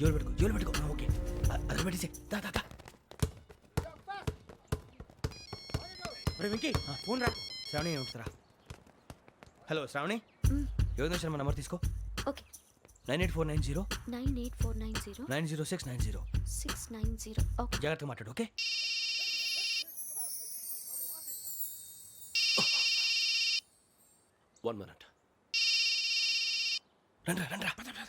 జోలు పెట్టుకో జోలు పెట్టుకో. ఓకే. అది పెట్టేసి దా దా దా. రే వెంకీ ఫోన్ రా. శ్రావణి ఉంటుందిరా హలో శ్రావణి? యోగేంద్ర శర్మ నంబర్ తీసుకో. Okay. Nine eight four nine zero. Nine eight four nine zero. Nine zero six nine zero. Six nine zero. Okay. జాగ్రత్తగా మాట్లాడు ఓకే? One minute. రండ్రా రండ్రా పద, పద.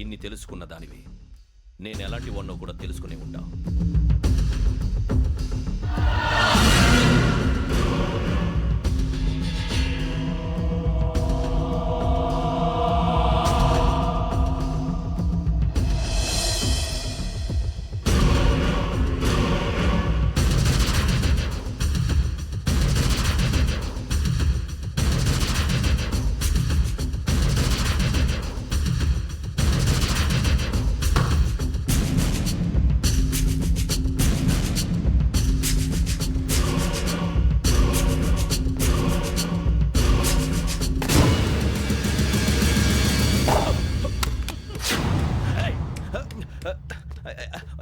ఇన్ని తెలుసుకున్న దానివి. నేను ఎలాంటి వాడినో కూడా తెలుసుకునే ఉంటావు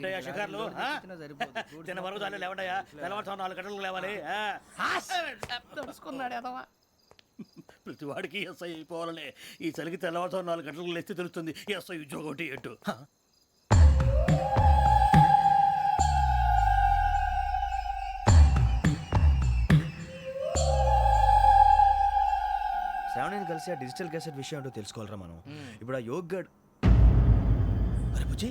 ఏంటయ్యా షికార్లు? ఆ? తిన్న వరకు చాలు లేవండయ్యా తెల్లవారుతో నాలుగు గంటలకు లేవాలి? తెలుసుకున్నాడు ఎదవా. ప్రతి వాడికి ఎస్ఐ అయిపోవాలనే. ఈ చలికి తెల్లవారుతో నాలుగు గంటలకు లేస్తే తెలుస్తుంది ఎస్ఐ ఉద్యోగం ఒకటి ఎటు శ్రావణిని కలిసి ఆ డిజిటల్ క్యాసెట్ విషయం ఏంటో తెలుసుకోవాలరా మనం. ఇప్పుడు ఆ యోగ్ గడ్ అరే బుజ్జి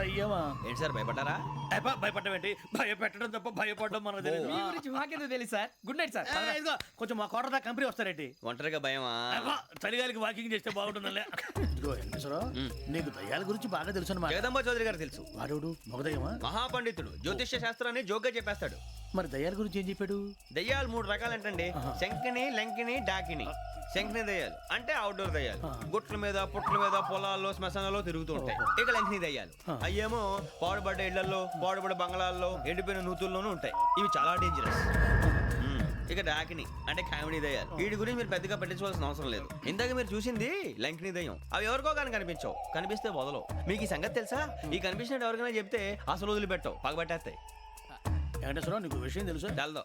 అయ్యమా ఏంటి సార్ భయపడ్డారా? భయపడడం ఏంటి భయపెట్టడం తప్ప భయపడడం మనకు తెలియదు మీ గురించి మాకెందుకు తెలుసు సార్? గుడ్ నైట్ సార్ ఇదిగో కొంచెం మా కోట దాకా కంపెనీ వస్తారేంటి? ఒంటరిగా భయమా? చలిగాలికి వాకింగ్ చేస్తే బాగుంటుందిలే. ఇదిగో వెంకటేశ్వరరావు నీకు దయ్యాల గురించి బాగా తెలుసు జగదంబ చౌదరి గారు తెలుసు. వాడోడు మగదయ్యమా? మహాపండితుడు. జ్యోతిష్య శాస్త్రాన్ని జోగ్గా చెప్పేస్తాడు. మరి దయ్యాల గురించి ఏం చెప్పాడు? దయ్యాలు మూడు రకాలంటండి. శంకిని లంకిని డాకిని. శంకిని దయ్యాలు. అంటే అవుట్డోర్ దయ్యాలు. గుట్ల మీద పుట్ల మీద పొలాల్లో శ్మశానాల్లో తిరుగుతూ ఉంటాయి. ఇక లంకిని దయ్యాలు. అయ్యేమో పాడుబడ్డ ఇళ్ళలో పాడుబడ్డ బంగ్లాల్లో ఎండిపోయిన నూతుల్లోనూ ఉంటాయి. ఇవి చాలా డేంజరస్ ఇక డాకిని అంటే కామెడీ దయ్యాలు. వీటి గురించి మీరు పెద్దగా పట్టించుకోవాల్సిన అవసరం లేదు. ఇందాక మీరు చూసింది లంకిని దయ్యం. అవి ఎవరికో కానీ కనిపించవు. కనిపిస్తే వదలవు. మీకు ఈ సంగతి తెలుసా? ఈ కనిపించినట్టు ఎవరికైనా చెప్తే అసలు వదిలిపెట్టవు. పగబట్టేస్తాయి. వెంకటేశ్వరరావు నీకు విషయం తెలుసు? డల్దో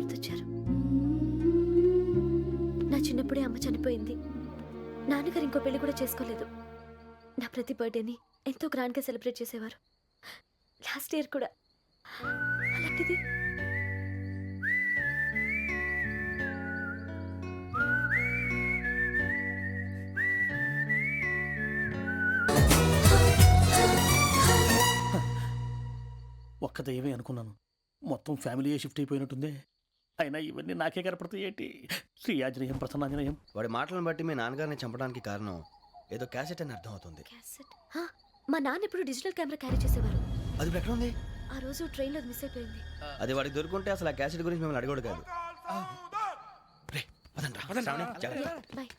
గుర్తొచ్చారు నా చిన్నప్పుడే అమ్మ చనిపోయింది. నాన్నగారు ఇంకో పెళ్ళి కూడా చేసుకోలేదు. నా ప్రతి బర్త్డేని ఎంతో గ్రాండ్గా సెలబ్రేట్ చేసేవారు. లాస్ట్ ఇయర్ కూడా. అలాంటిది. ఒక్క దయ్యమే అనుకున్నాను. మొత్తం ఫ్యామిలీ షిఫ్ట్ అయిపోయినట్టుందే. అయినా ఇవన్నీ నాకే కనపడతాయి ఏంటి? శ్రీ ఆంజనేయం ప్రసన్నాంజనేయం వాడి మాటలను బట్టి మీ నాన్నగారిని చంపడానికి కారణం ఏదో క్యాసెట్ అని అర్థం అవుతుంది క్యాసెట్? హా, మా నాన్న ఎప్పుడు డిజిటల్ కెమెరా క్యారీ చేసేవారు. అది ఇప్పుడు ఎక్కడ ఉంది? ఆ రోజు ట్రైన్లో మిస్ అయిపోయింది. అది వాడికి దొరుకుంటే అసలు ఆ క్యాసెట్ గురించి మిమ్మల్ని అడగడు కాదు. రే, పదండ్రా. శ్రావణి, జాగ్రత్త. బాయ్.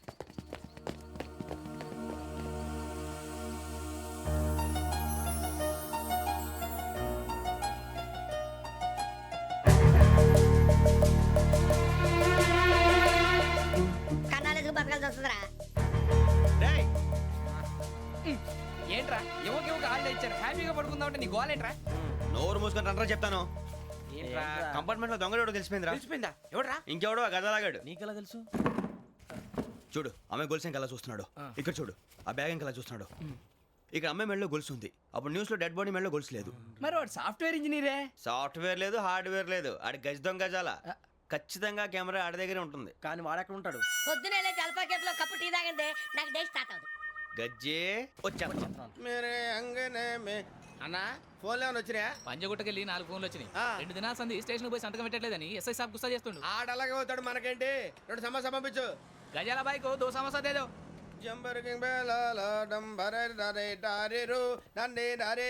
నోరు మూసుకొని రండ్రా చెప్తాను. ఏంట్రా? కంపార్ట్మెంట్లో దొంగడు తెలిసిపోయిందిరా. తెలిసిపోయిందా? ఎవడరా? ఇంకెవడో గదలాగాడు నీకెలా తెలుసు? చూడు ఆమె గొలుసు ఇంకలా చూస్తున్నాడు. ఇక్కడ చూడు ఆ బ్యాగ్ ఇంకలా చూస్తున్నాడు. ఇక్కడ అమ్మాయి మెడలో గొలుసు ఉంది. అప్పుడు న్యూస్లో డెడ్ బాడీ మెడలో గొలుసు లేదు. మరి వాడు సాఫ్ట్వేర్ ఇంజనీరే? సాఫ్ట్వేర్ లేదు హార్డ్వేర్ లేదు. ఆడి గజ దొంగ గజాల ఖచ్చితంగా కెమెరా ఆడి దగ్గరే ఉంటుంది. కానీ వాడెక్కడ ఉంటాడు? పొద్దునే లేచి అల్ఫా కేఫ్లో కప్పు టీ తాగండి నాకు డే స్టార్ట్ అవుతుంది గజ్జే వచ్చా మేరే అంగనే మే అన్నా? ఫోన్లో ఏమైనా వచ్చినాయా? పంజగుట్టకెళ్ళి నాలుగు ఫోన్లు వచ్చినాయి. ఆ. రెండు దినాల సంది స్టేషన్ పోయి సంతకం పెట్టలేదని ఎస్ఐ సాబ్ గుస్తా చేస్తుండు. ఆడ అలాగే పోతాడు మనకేంటి? రెండు సమస్య పంపించు. గజాల బైక్ దో సమస్య దేదో జంబరకింగ్ బేలాల డంబరే డరే డారెరు నండే డరే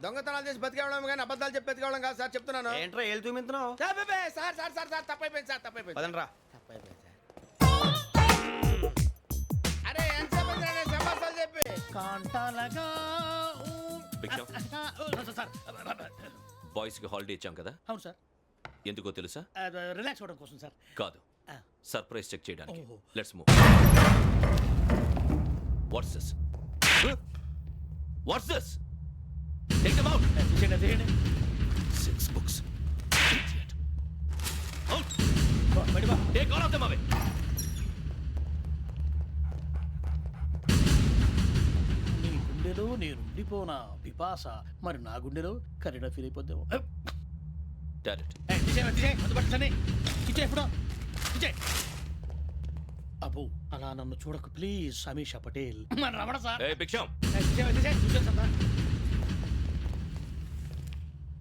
దొంగతనాలు చేసి బతికేవడం కానీ అబద్ధాలు చెప్పి బతికేవడం కాదు సార్ చెప్తున్నాను. ఏంట్రా ఏళ్ళు చూపించినావు సార్ సార్ సార్ సార్ తప్పైపోయింది సార్ తప్పైపోయింది. పదండ్రా. తప్పైపోయింది సార్. అరే నేను సమాసాలు చెప్పి? కాంటాలగా భిక్షం సార్ బాయ్స్కి హాలిడే ఇచ్చాం కదా? అవును సార్. ఎందుకో తెలుసా? రిలాక్స్ అవ్వడం కోసం సార్. కాదు. ఆ. సర్ప్రైజ్ చెక్ చేయడానికి. Let's move. What's this what's this తీసేయండి. సిక్స్ బుక్స్ అవుట్ బా, బయట బా. Take all of them away నీ గుండెలో నేనుండిపోనా పిపాస? మరి నా గుండెలో కరీడా ఫీల్ అయిపోద్దాము. డైరెక్ట్ అబ్బో అలా నన్ను చూడకు. ప్లీజ్ సమీషా పటేల్. మన రమణ సార్. ఏ భిక్షం.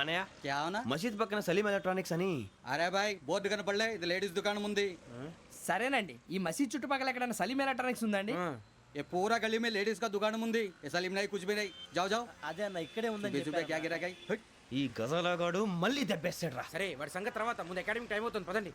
అనయ్య क्या होना మసీద్ పక్కన సలీం ఎలక్ట్రానిక్స్ అని अरे भाई बोर्ड కనపడలే ఇది లేడీస్ దుకాణం ఉంది సరేనండి ఈ మసీద్ చుట్టుపక్కల ఎక్కడైనా సలీం ఎలక్ట్రానిక్స్ ఉందండి ये पूरा गली में लेडीज का दुकान ఉంది ये सलीम नहीं कुछ भी नहीं जाओ जाओ అదే అన్న ఇక్కడే बीस रुपए क्या गिरा गई ఈ గజాలగాడు మళ్ళీ దెబ్బేస్తాడు రా సరే వాడి సంగతి తర్వాత ముందు అకాడమిక్ టైం అవుతుంది పదండి